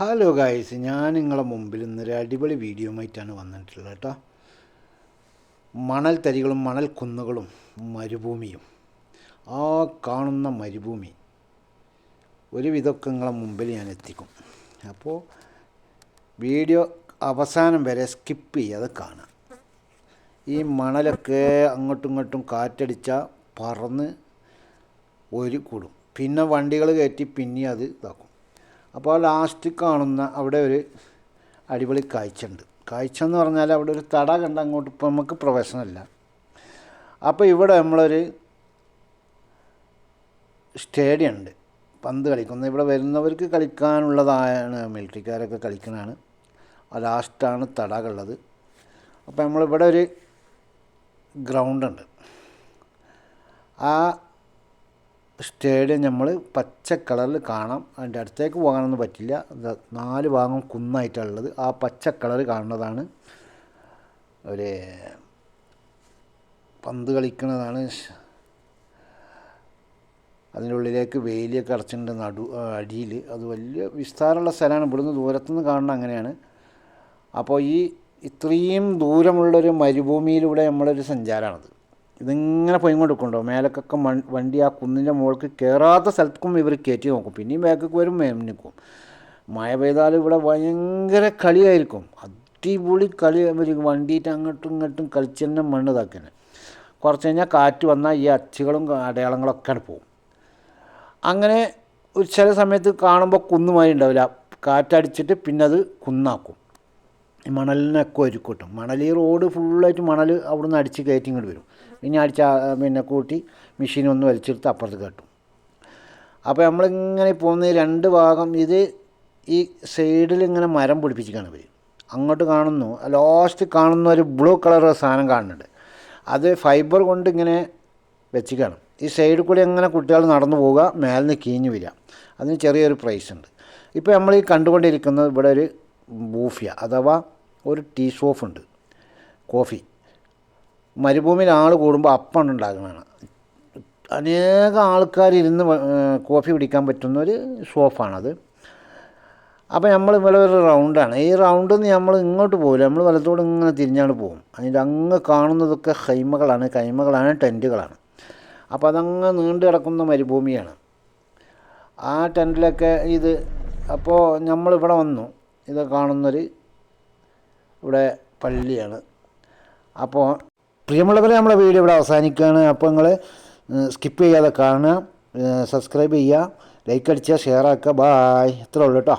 Hello guys ഞാൻ നിങ്ങളെ മുമ്പിൽ ഇന്നൊരു അടിപൊളി വീഡിയോ ആയിട്ടാണ് വന്നിട്ടുള്ളത് കേട്ടോ. മണൽ തരികളും മണൽ കുന്നുകളും മരുഭൂമിയും. ആ കാണുന്ന മരുഭൂമി ഒരുവിധമൊക്കെ നിങ്ങളെ മുമ്പിൽ ഞാൻ എത്തിക്കും. അപ്പോൾ വീഡിയോ അവസാനം വരെ സ്കിപ്പ് ചെയ്യാതെ കാണാം ഈ മണലൊക്കെ അങ്ങോട്ടും ഇങ്ങോട്ടും കാറ്റടിച്ചാൽ പറന്ന് ഒരു കൂടും. പിന്നെ വണ്ടികൾ കയറ്റി പിന്നെ അത് ഇതാക്കും. അപ്പോൾ ലാസ്റ്റ് കാണുന്ന അവിടെ ഒരു അടിപൊളി കാഴ്ച ഉണ്ട് കാഴ്ച എന്ന് പറഞ്ഞാൽ അവിടെ ഒരു തട കണ്ട അങ്ങോട്ട് ഇപ്പം നമുക്ക് പ്രവേശനമില്ല. അപ്പോൾ ഇവിടെ നമ്മളൊരു സ്റ്റേഡിയം ഉണ്ട്. പന്ത് കളിക്കുന്ന ഇവിടെ വരുന്നവർക്ക് കളിക്കാനുള്ളതാണ് മിലിറ്ററിക്കാരൊക്കെ കളിക്കുന്നതാണ്. ആ ലാസ്റ്റാണ് തടാകുള്ളത്. അപ്പോൾ നമ്മളിവിടെ ഒരു ഗ്രൗണ്ടുണ്ട് ആ സ്റ്റേഡിയം നമ്മൾ പച്ച കളറിൽ കാണാം. അതിന്റെ അടുത്തേക്ക് പോകാനൊന്നും പറ്റില്ല. നാല് ഭാഗം കുന്നായിട്ടുള്ളത് ആ പച്ച കളർ കാണുന്നതാണ്. ഒരു പന്ത് കളിക്കുന്നതാണ്. അതിന്റെ ഉള്ളിലേക്ക് വേലിയൊക്കെ അടച്ചിട്ടുണ്ട് നടു അടിയിൽ അത് വലിയ വിസ്താരമുള്ള സ്ഥലമാണ്. ഇവിടുന്ന് ദൂരത്തുനിന്ന് കാണുന്നത് അങ്ങനെയാണ്. അപ്പോൾ ഈ ഇത്രയും ദൂരമുള്ളൊരു മരുഭൂമിയിലൂടെ നമ്മളൊരു സഞ്ചാരമാണത് ഇതിങ്ങനെ പോയിക്കൊണ്ടിരിക്കുന്നുണ്ടോ മേലക്കൊക്കെ മൺ വണ്ടി ആ കുന്നിന്റെ മുകൾക്ക് കയറാത്ത സ്ഥലത്തേക്കും ഇവർ കയറ്റി നോക്കും. പിന്നെയും ബാക്കൊക്കെ വരും നിൽക്കും മഴ പെയ്താൽ ഇവിടെ ഭയങ്കര കളിയായിരിക്കും. അടിപൊളി കളി ഇവർ വണ്ടിയിട്ട് അങ്ങോട്ടും ഇങ്ങോട്ടും കളിച്ച് തന്നെ മണ്ണ് ഇതാക്കുന്നത് കുറച്ച് കഴിഞ്ഞാൽ കാറ്റ് വന്നാൽ ഈ അച്ചുകളും അടയാളങ്ങളൊക്കെ പോകും അങ്ങനെ ഒരു ചില സമയത്ത് കാണുമ്പോൾ കുന്നുമായി ഉണ്ടാവില്ല. കാറ്റടിച്ചിട്ട് പിന്നെ അത് കുന്നാക്കും. മണലിനൊക്കെ ഒരുക്കൂട്ടും മണൽ ഈ റോഡ് ഫുള്ളായിട്ട് മണൽ അവിടുന്ന് അടിച്ച് കയറ്റി ഇങ്ങോട്ട് വരും. പിന്നെ അടിച്ച പിന്നെ കൂട്ടി മെഷീൻ ഒന്ന് വലിച്ചെടുത്ത് അപ്പുറത്ത് കെട്ടും അപ്പോൾ നമ്മളിങ്ങനെ പോകുന്ന രണ്ട് ഭാഗം ഇത് ഈ സൈഡിൽ ഇങ്ങനെ മരം പിടിപ്പിച്ചിരിക്കുകയാണ് ഇവർ അങ്ങോട്ട് കാണുന്നു ലാസ്റ്റ് കാണുന്ന ഒരു ബ്ലൂ കളർ സാധനം കാണുന്നുണ്ട്. അത് ഫൈബർ കൊണ്ട് ഇങ്ങനെ വെച്ചിക്കാണ് ഈ സൈഡിൽ കൂടി അങ്ങനെ കുട്ടികൾ നടന്നു പോവുക മേലിൽ നിന്ന് കീഞ്ഞു വരിക. അതിന് ചെറിയൊരു പ്രൈസ് ഉണ്ട്. ഇപ്പോൾ നമ്മൾ ഈ കണ്ടുകൊണ്ടിരിക്കുന്നത് ഇവിടെ ഒരു ബൂഫിയ അഥവാ ഒരു ടീ ഷോപ്പ് ഉണ്ട്. കോഫി. മരുഭൂമിയിൽ ആൾ കൂടുമ്പോൾ അപ്പം ഉണ്ടാക്കുന്നതാണ്. അനേകം ആൾക്കാർ ഇരുന്ന് കോഫി പിടിക്കാൻ പറ്റുന്ന ഒരു സോഫാണത്. അപ്പോൾ നമ്മൾ ഇവിടെ ഒരു റൗണ്ടാണ്. ഈ റൗണ്ടിൽ നിന്ന് നമ്മൾ ഇങ്ങോട്ട് പോകില്ല നമ്മൾ വലത്തോട് ഇങ്ങനെ തിരിഞ്ഞാണ് പോകും. അതിന്റെ അങ്ങ് കാണുന്നതൊക്കെ ഹൈമകളാണ്. കൈമകളാണ് ടെന്റുകളാണ്. അപ്പോൾ അതങ്ങ് നീണ്ടു കിടക്കുന്ന മരുഭൂമിയാണ്. ആ ടെന്റിലൊക്കെ ഇത്. അപ്പോൾ നമ്മളിവിടെ വന്നു. ഇത് കാണുന്നൊരു ഇവിടെ പള്ളിയാണ്. അപ്പോൾ പ്രിയമുള്ളവരെ നമ്മളെ വീഡിയോ ഇവിടെ അവസാനിക്കുകയാണ്. അപ്പോൾ നിങ്ങൾ സ്കിപ്പ് ചെയ്യാതെ കാണുക സബ്സ്ക്രൈബ് ചെയ്യുക ലൈക്ക് അടിക്കുക ഷെയർ ആക്കുക. ബായ് ഇത്രേ ഉള്ളൂ കേട്ടോ